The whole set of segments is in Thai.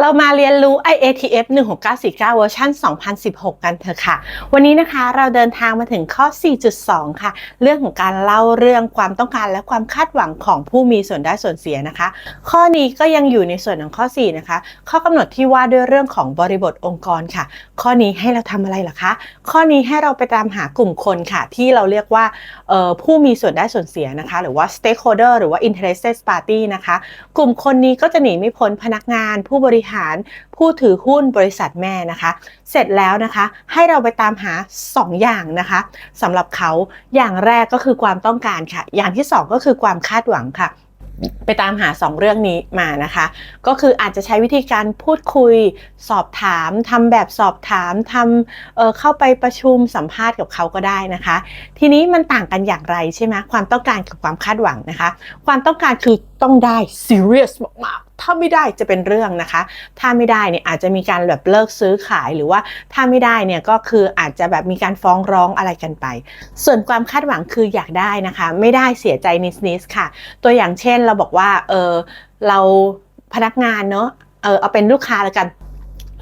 เรามาเรียนรู้ IATF 16949เวอร์ชัน2016 กันเถอะค่ะ วันนี้นะคะเราเดินทางมาถึงข้อ 4.2 ค่ะ เรื่องของการเล่าเรื่องความต้องการและความคาดหวังของผู้มีส่วนได้ส่วนเสียนะคะ ข้อนี้ก็ยังอยู่ในส่วนของข้อ 4 นะคะ ข้อกำหนดที่ว่าด้วยเรื่องของบริบทองค์กรค่ะ ข้อนี้ให้เราทำอะไรล่ะคะ ข้อนี้ให้เราไปตามหากลุ่มคนค่ะ ที่เราเรียกว่าออผู้มีส่วนได้ส่วนเสียนะคะ หรือว่า stakeholder หรือว่า interested party นะคะ กลุ่มคนนี้ก็จะหนีไม่พ้นพนักงานผู้บริหารผู้ถือหุ้นบริษัทแม่นะคะ เสร็จแล้วนะคะให้เราไปตามหา 2 อย่างนะคะสำหรับเขาอย่างแรกก็คือความต้องการค่ะ อย่างที่ 2 ก็คือความคาดหวังค่ะไปตามหา 2 เรื่องนี้มานะคะ ก็คืออาจจะใช้วิธีการพูดคุย สอบถามทำแบบสอบถามทำเเข้าไปประชุมสัมภาษณ์กับเขาก็ได้นะคะ ทีนี้มันต่างกันอย่างไรใช่ไหมความต้องการกับความคาดหวังนะคะ ความต้องการคือต้องได้ serious มากๆ ถ้าไม่ได้จะเป็นเรื่องนะคะ ถ้าไม่ได้เนี่ยอาจจะมีการแบบเลิกซื้อขายหรือว่าถ้าไม่ได้เนี่ยก็คืออาจจะแบบมีการฟ้องร้องอะไรกันไป ส่วนความคาดหวังคืออยากได้นะคะ ไม่ได้เสียใจนิดๆค่ะ ตัวอย่างเช่นเราบอกว่าเออเราพนักงานเนอะเออเอาเป็นลูกค้าแล้วกัน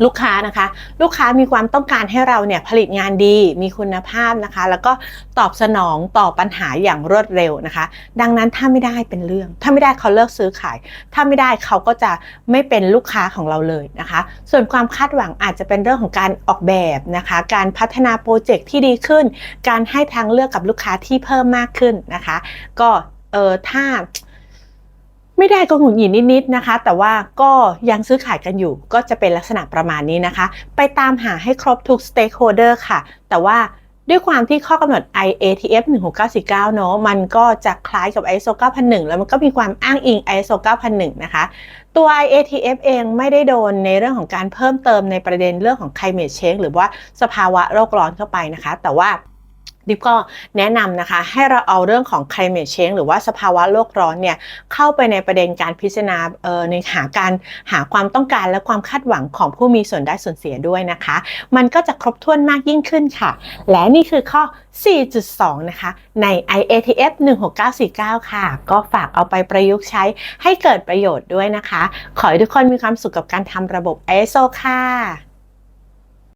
ลูกค้านะคะ ลูกค้ามีความต้องการให้เราเนี่ยผลิตงานดีมีคุณภาพนะคะ แล้วก็ตอบสนองต่อปัญหาอย่างรวดเร็วนะคะ ดังนั้นถ้าไม่ได้เป็นเรื่อง ถ้าไม่ได้เขาเลิกซื้อขาย ถ้าไม่ได้เขาก็จะไม่เป็นลูกค้าของเราเลยนะคะ ส่วนความคาดหวังอาจจะเป็นเรื่องของการออกแบบนะคะ การพัฒนาโปรเจกต์ที่ดีขึ้น การให้ทางเลือกกับลูกค้าที่เพิ่มมากขึ้นนะคะ ก็เออถ้า ไม่ได้ก็หงุดหงิดนิดๆนะคะ แต่ว่าก็ยังซื้อขายกันอยู่ ก็จะเป็นลักษณะประมาณนี้นะคะ ไปตามหาให้ครบทุก stakeholder ค่ะ แต่ว่าด้วยความที่ข้อกำหนด IATF 169เนอะมันก็จะคล้ายกับ ISO 9001 แล้วมันก็มีความอ้างอิง ISO 9001 นะคะ ตัว IATF เองไม่ได้โดนในเรื่องของการเพิ่มเติมในประเด็นเรื่องของ climate change หรือว่าสภาวะโลกร้อนเข้าไปนะคะ แต่ว่า ดิฟก็แนะนำนะคะ ให้เราเอาเรื่องของ climate change หรือว่าสภาวะโลกร้อนเนี่ยเข้าไปในประเด็นการพิจารณาในหาการหาความต้องการและความคาดหวังของผู้มีส่วนได้ส่วนเสียด้วยนะคะ มันก็จะครบถ้วนมากยิ่งขึ้นค่ะ และนี่คือข้อ 4.2 นะคะ ใน IATF 16949 ค่ะ ก็ฝากเอาไปประยุกต์ใช้ให้เกิดประโยชน์ด้วยนะคะ ขอให้ทุกคนมีความสุขกับการทำระบบ ISO ค่ะ